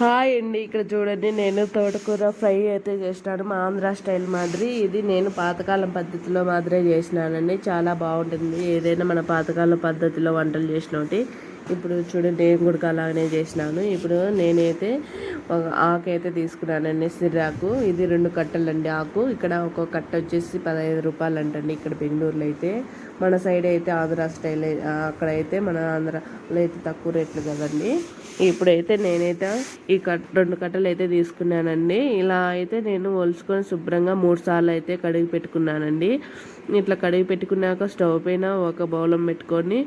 Hi అండి ఇక్కడ చూడండి నేను తోటకూర ఫ్రై అయితే చేసినాను మా ఆంధ్ర స్టైల్ మాదిరి. ఇది నేను పాతకాలం పద్ధతిలో మాదిరే చేసినానండి. చాలా బాగుంటుంది. ఏదైనా మన పాతకాలం పద్ధతిలో వంటలు చేసినోటి. ఇప్పుడు చూడండి నేను కూడా అలాగనే చేసినాను. ఇప్పుడు నేనైతే ఒక ఆకు అయితే తీసుకున్నానండి సిర్రాకు ఇది రెండు కట్టలండి ఆకు. ఇక్కడ ఒక కట్ట వచ్చేసి పదహైదు రూపాయలు అంటండి ఇక్కడ బెంగళూరులో అయితే. మన సైడ్ అయితే ఆంధ్ర స్టైల్ అక్కడైతే మన ఆంధ్రలో అయితే తక్కువ రేట్లు కదండి. ఇప్పుడైతే నేనైతే ఈ కట్ రెండు కట్టలు అయితే తీసుకున్నానండి. ఇలా అయితే నేను ఒలుచుకొని శుభ్రంగా మూడు సార్లు అయితే కడిగి పెట్టుకున్నానండి. ఇట్లా కడిగి పెట్టుకున్నాక స్టవ్ పైన ఒక బౌలం పెట్టుకొని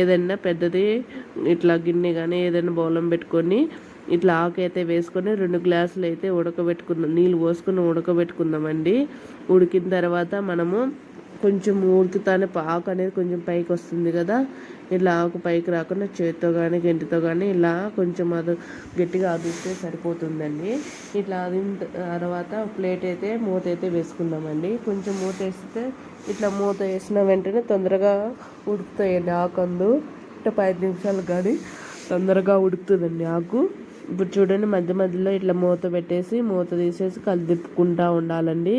ఏదైనా పెద్దది ఇట్లా గిన్నె కానీ ఏదైనా బౌలం పెట్టుకొని ఇట్లా ఆకు అయితే వేసుకొని రెండు గ్లాసులు అయితే ఉడకబెట్టుకుందాం నీళ్ళు పోసుకొని ఉడకబెట్టుకుందామండి. ఉడికిన తర్వాత మనము కొంచెం ఉడుకుతానే ఆకు అనేది కొంచెం పైకి వస్తుంది కదా. ఇలా ఆకు పైకి రాకుండా చేతితో కానీ గంటితో కానీ ఇలా కొంచెం అది గట్టిగా అదిస్తే సరిపోతుందండి. ఇట్లా అదిన తర్వాత ప్లేట్ అయితే మూత అయితే వేసుకుందామండి. కొంచెం మూత వేస్తే ఇట్లా మూత వేసిన వెంటనే తొందరగా ఉడుకుతాయండి ఆకు అందు ఇట్లా పది నిమిషాలు కానీ తొందరగా ఉడుకుతుందండి ఆకు. ఇప్పుడు చూడండి మధ్య మధ్యలో ఇట్లా మూత పెట్టేసి మూత తీసేసి కలిదిప్పుకుంటూ ఉండాలండి.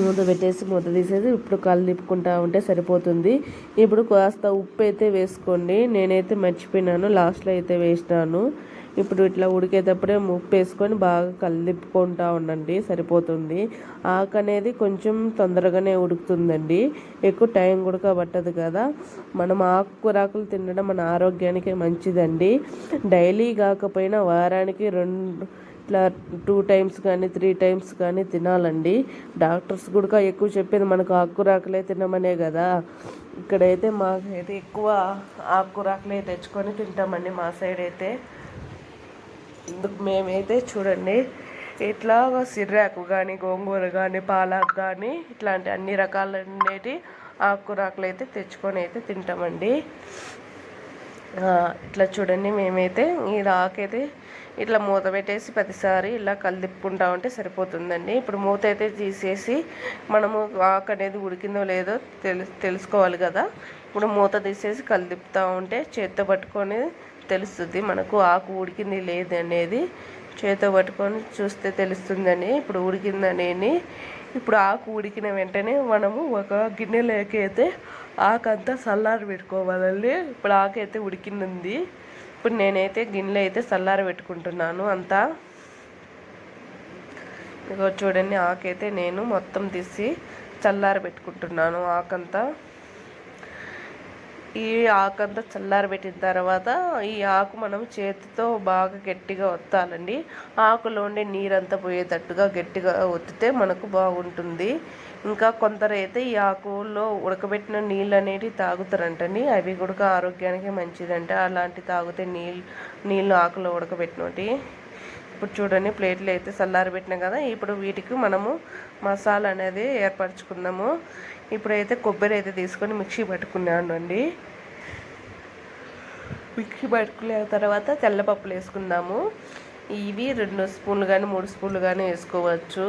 మూత పెట్టేసి మూత తీసేసి ఇప్పుడు కళ్ళు ఉంటే సరిపోతుంది. ఇప్పుడు కాస్త ఉప్పు అయితే వేసుకోండి. నేనైతే మర్చిపోయినాను లాస్ట్లో అయితే వేసినాను. ఇప్పుడు ఇట్లా ఉడికేటప్పుడే ఉప్పు వేసుకొని బాగా కలిపుకుంటా ఉండండి సరిపోతుంది. ఆకు అనేది కొంచెం తొందరగానే ఉడుకుతుందండి. ఎక్కువ టైం కూడా పట్టదు కదా. మనం ఆకుకూరాకులు తినడం మన ఆరోగ్యానికి మంచిదండి. డైలీ కాకపోయినా వారానికి రెండు ఇట్లా టూ టైమ్స్ కానీ త్రీ టైమ్స్ కానీ తినాలండి. డాక్టర్స్ కూడా ఎక్కువ చెప్పేది మనకు ఆకురాకులే తినమనే కదా ఇక్కడైతే మాకైతే ఎక్కువ ఆకురాకులే తెచ్చుకొని తింటామండి మా సైడ్ అయితే ఇందుకు మేమైతే చూడండి ఇట్లా సిర్రాకు కానీ గోంగూర కానీ పాలాకు కానీ ఇట్లాంటి అన్ని రకాలనేటి ఆకురాకులు అయితే తెచ్చుకొని అయితే తింటామండి. ఇట్లా చూడండి మేమైతే ఈ ఆకైతే ఇట్లా మూత పెట్టేసి ప్రతిసారి ఇలా కలిదిప్పుకుంటా ఉంటే సరిపోతుందండి. ఇప్పుడు మూత అయితే తీసేసి మనము ఆకు అనేది ఉడికిందో లేదో తెలు తెలుసుకోవాలి కదా. ఇప్పుడు మూత తీసేసి కలిదిప్పుతూ ఉంటే చేత్తో పట్టుకొని తెలుస్తుంది మనకు ఆకు ఉడికింది లేదు అనేది చేతో పట్టుకొని చూస్తే తెలుస్తుందని ఇప్పుడు ఉడికిందని ఇప్పుడు ఆకు ఉడికిన వెంటనే మనము ఒక గిన్నెలోకి అయితే ఆకంతా చల్లారి పెట్టుకోవాలండి ఇప్పుడు ఆకైతే అయితే ఉడికింది. ఇప్పుడు నేనైతే గిన్నెలో అయితే చల్లారి పెట్టుకుంటున్నాను అంతా. ఇగో చూడండి ఆకైతే నేను మొత్తం తీసి చల్లారి పెట్టుకుంటున్నాను ఆకంతా. ఈ ఆకంతా చల్లారబెట్టిన తర్వాత ఈ ఆకు మనం చేతితో బాగా గట్టిగా ఒత్తాలండి. ఆకులో ఉండే నీరంతా పోయేటట్టుగా గట్టిగా ఒత్తితే మనకు బాగుంటుంది. ఇంకా కొందరు అయితే ఈ ఆకులో ఉడకబెట్టిన నీళ్ళు అనేవి తాగుతారంటండి. అవి కూడా ఆరోగ్యానికి మంచిదంట. అలాంటి తాగితే నీళ్ళు నీళ్ళు ఆకులో ఉడకబెట్టినవి ఇప్పుడు చూడండి ప్లేట్లు అయితే చల్లారబెట్టినాం కదా ఇప్పుడు వీటికి మనము మసాలా అనేది ఏర్పరచుకుందాము. ఇప్పుడైతే కొబ్బరి అయితే తీసుకొని మిక్సీ పట్టుకున్నాను అండి. మిక్సీ పట్టుకున్న తర్వాత తెల్లపప్పులు వేసుకుందాము. ఇవి రెండు స్పూన్లు కానీ మూడు స్పూన్లు కానీ వేసుకోవచ్చు.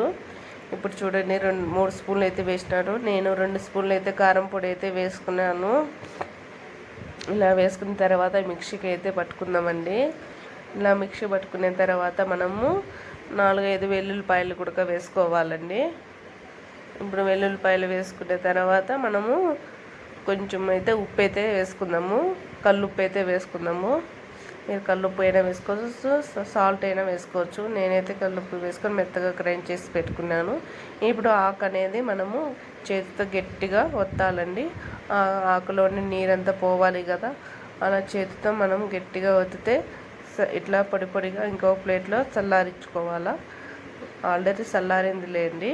ఇప్పుడు చూడండి రెండు మూడు స్పూన్లు అయితే వేసినాడు నేను రెండు స్పూన్లు అయితే కారం పొడి అయితే వేసుకున్నాను. ఇలా వేసుకున్న తర్వాత మిక్సీకి అయితే పట్టుకుందామండి. ఇలా మిక్సీ పట్టుకున్న తర్వాత మనము నాలుగైదు వెల్లుల్లిపాయలు కూడా వేసుకోవాలండి. ఇప్పుడు వెల్లుల్లిపాయలు వేసుకున్న తర్వాత మనము కొంచెం అయితే ఉప్పు అయితే వేసుకుందాము. కల్లుప్పు అయితే వేసుకుందాము. మీరు కల్లుప్పు అయినా వేసుకోవచ్చు సాల్ట్ అయినా వేసుకోవచ్చు. నేనైతే కల్లుప్పు వేసుకొని మెత్తగా గ్రైండ్ చేసి పెట్టుకున్నాను. ఇప్పుడు ఆకు అనేది మనము చేతితో గట్టిగా ఒత్తాలండి. ఆ ఆకులోని నీరంతా పోవాలి కదా. అలా చేతితో మనం గట్టిగా ఒత్తితే ఇట్లా పొడి పొడిగా ఇంకో ప్లేట్లో చల్లారించుకోవాలా. ఆల్రెడీ చల్లారింది లేండి.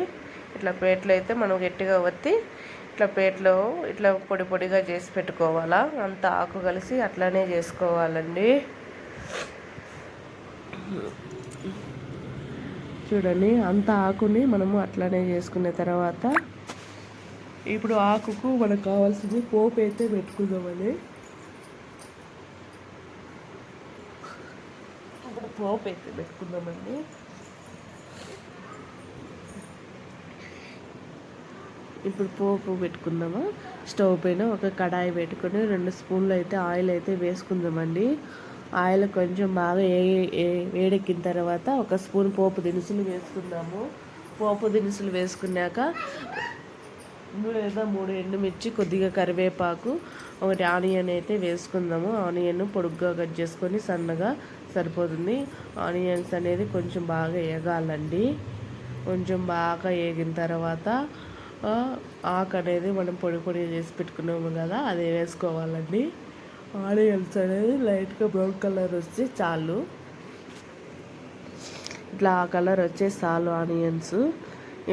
ఇట్లా ప్లేట్లో అయితే మనం గట్టిగా వత్తి ఇట్లా ప్లేట్లో ఇట్లా పొడి పొడిగా చేసి పెట్టుకోవాలా. అంత ఆకు కలిసి అట్లానే చేసుకోవాలండి. చూడండి అంత ఆకుని మనము అట్లానే చేసుకున్న తర్వాత ఇప్పుడు ఆకుకు మనకు కావాల్సింది పోపు అయితే పెట్టుకుందామని. పోపు అయితే పెట్టుకుందామండి. ఇప్పుడు పోపు పెట్టుకుందామా? స్టవ్ పైన ఒక కడాయి పెట్టుకొని రెండు స్పూన్లు అయితే ఆయిల్ అయితే వేసుకుందామండి. ఆయిల్ కొంచెం బాగా ఏ- ఏ- వేడెక్కిన తర్వాత ఒక స్పూన్ పోపు దినుసులు వేసుకుందాము. పోపు దినుసులు వేసుకున్నాక లేదా మూడు ఎండుమిర్చి కొద్దిగా కరివేపాకు ఒకటి ఆనియన్ అయితే వేసుకుందాము. ఆనియన్ పొడుగ్గా కట్ చేసుకొని సన్నగా సరిపోతుంది. ఆనియన్స్ అనేది కొంచెం బాగా ఎగాలండి కొంచెం బాగా ఏగిన తర్వాత ఆకు అనేది మనం పొడి పొడి చేసి పెట్టుకున్నాము కదా అది వేసుకోవాలండి. ఆనియన్స్ అనేది లైట్గా బ్రౌన్ కలర్ వస్తే చాలు. ఇట్లా ఆ కలర్ వచ్చే చాలు ఆనియన్స్.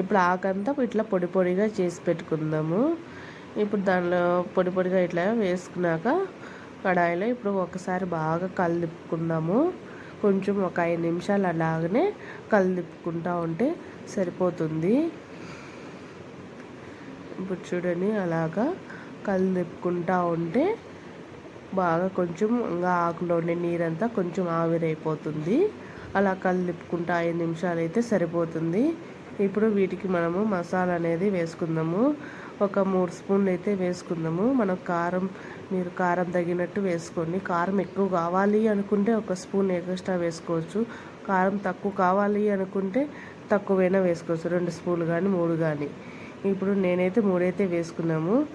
ఇప్పుడు ఆకంతా ఇట్లా పొడి పొడిగా చేసి పెట్టుకుందాము. ఇప్పుడు దానిలో పొడి పొడిగా ఇట్లా వేసుకున్నాక కడాయిలో ఇప్పుడు ఒకసారి బాగా కలిపుకుందాము. కొంచెం ఒక ఐదు నిమిషాలు అలాగనే కలిపుకుంటా ఉంటే సరిపోతుంది. ఇప్పుడు చూడండి అలాగా కలిపుకుంటా ఉంటే బాగా కొంచెం ఇంకా ఆకులో ఉండే నీరంతా కొంచెం ఆవిరైపోతుంది. అలా కలిపుకుంటా ఐదు నిమిషాలు అయితే సరిపోతుంది. ఇప్పుడు వీటికి మనము మసాలా అనేది వేసుకుందాము. ఒక మూడు స్పూన్లు అయితే వేసుకుందాము. మనం కారం మీరు కారం తగినట్టు వేసుకోండి. కారం ఎక్కువ కావాలి అనుకుంటే ఒక స్పూన్ ఎక్స్ట్రా వేసుకోవచ్చు. కారం తక్కువ కావాలి అనుకుంటే తక్కువైనా వేసుకోవచ్చు. రెండు స్పూన్లు కానీ మూడు కానీ. ఇప్పుడు నేనైతే మూడైతే వేసుకున్నాము.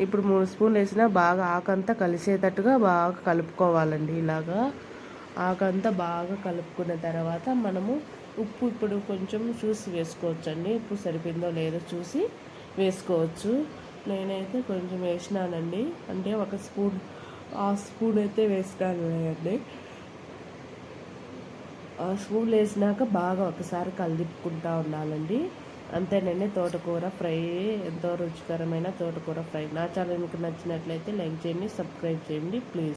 ఇప్పుడు మూడు స్పూన్లు వేసినా బాగా ఆకంతా కలిసేటట్టుగా బాగా కలుపుకోవాలండి ఇలాగా. ఆకంతా బాగా కలుపుకున్న తర్వాత మనము ఉప్పు ఇప్పుడు కొంచెం చూసి వేసుకోవచ్చండి. ఉప్పు సరిపోయిందో లేదో చూసి వేసుకోవచ్చు. నేనైతే కొంచెం వేసినానండి. అంటే ఒక స్పూన్ ఆ స్పూన్ అయితే వేసినాను అండి ఆ స్పూన్ వేసినాక బాగా ఒకసారి కలిపుకుంటా ఉండాలండి. అంతేనండి తోటకూర ఫ్రై ఎంతో రుచికరమైన తోటకూర ఫ్రై. నా ఛానల్కి మీకు నచ్చినట్లయితే లైక్ చేయండి సబ్స్క్రైబ్ చేయండి ప్లీజ్.